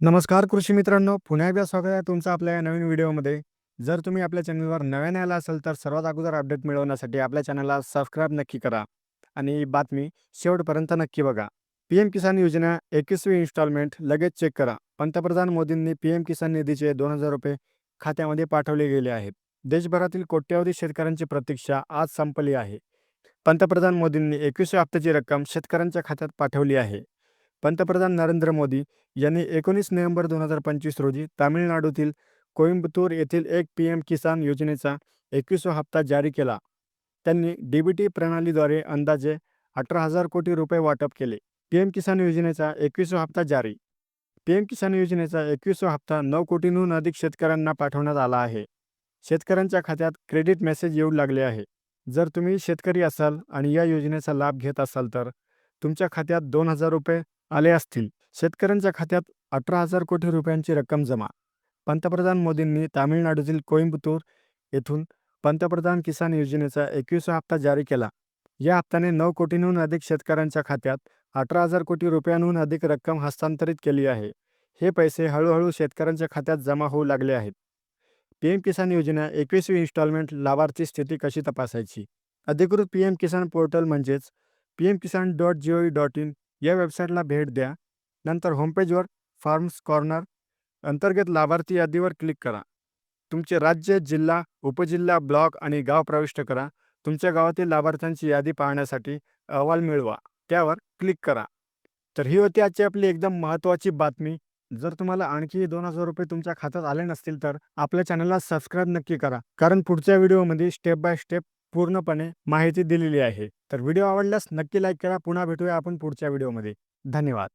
नमस्कार कृषी मित्रांनो. पुन्हा एकदा स्वागत आहे तुमचं आपल्या या नवीन व्हिडिओमध्ये. जर तुम्ही आपल्या चॅनलवर नव्याने आला असाल तर सर्वात अगोदर अपडेट मिळवण्यासाठी आपल्या चॅनलला सबस्क्राईब नक्की करा. आणि बातमी शेवटपर्यंत नक्की बघा. पी एम किसान योजना एकवीसवी इन्स्टॉलमेंट लगेच चेक करा. पंतप्रधान मोदींनी पी एम किसान निधीचे दोन हजार रुपये खात्यामध्ये पाठवले गेले आहेत. देशभरातील कोट्यावधी शेतकऱ्यांची प्रतीक्षा आज संपली आहे. पंतप्रधान मोदींनी एकवीसव्या हप्त्याची रक्कम शेतकऱ्यांच्या खात्यात पाठवली आहे. पंतप्रधान नरेंद्र मोदी यांनी एकोणीस नोव्हेंबर दोन हजार पंचवीस रोजी तामिळनाडूतील कोइंबतूर येथील एक पी एम किसान योजनेचा एकवीसवा हप्ता जारी केला. त्यांनी डी बी टी प्रणालीद्वारे अंदाजे अठरा हजार कोटी रुपये वाटप केले. पी एम किसान योजनेचा एकवीसवा हप्ता जारी. पी एम किसान योजनेचा एकवीसवा हप्ता नऊ कोटींहून अधिक शेतकऱ्यांना पाठवण्यात आला आहे. शेतकऱ्यांच्या खात्यात क्रेडिट मेसेज येऊ लागले आहे. जर तुम्ही शेतकरी असाल आणि या योजनेचा लाभ घेत असाल तर तुमच्या खात्यात दोन हजार रुपये आले असतील. शेतकऱ्यांच्या खात्यात अठरा हजार कोटी रुपयांची रक्कम जमा. पंतप्रधान मोदींनी तामिळनाडूतील कोईंबतूर येथून पंतप्रधान किसान योजनेचा एकवीसा हप्ता जारी केला. या हप्त्याने नऊ कोटींहून अधिक शेतकऱ्यांच्या खात्यात अठरा हजार कोटी रुपयांहून अधिक रक्कम हस्तांतरित केली आहे. हे पैसे हळूहळू शेतकऱ्यांच्या खात्यात जमा होऊ लागले आहेत. पी एम किसान योजना एकवीसवी इन्स्टॉलमेंट लाभार्थी स्थिती कशी तपासायची? अधिकृत पी एम किसान पोर्टल म्हणजेच P M Kisan dot G O V dot in या वेबसाईटला भेट द्या. नंतर होमपेजवर फार्म्स कॉर्नर अंतर्गत लाभार्थी यादीवर क्लिक करा. तुमचे राज्य जिल्हा उपजिल्हा ब्लॉक आणि गाव प्रविष्ट करा. तुमच्या गावातील लाभार्थ्यांची यादी पाहण्यासाठी अहवाल मिळवा. त्यावर क्लिक करा. तर ही होती आजची आपली एकदम महत्त्वाची बातमी. जर तुम्हाला आणखी दोन हजार रुपये तुमच्या खात्यात आले नसतील तर आपल्या चॅनलला सबस्क्राईब नक्की करा. कारण पुढच्या व्हिडिओमध्ये स्टेप बाय स्टेप पूर्णपणे माहिती दिलेली आहे. तर व्हिडिओ आवडल्यास नक्की लाईक करा. पुन्हा भेटूया आपण पुढच्या व्हिडिओमध्ये. धन्यवाद.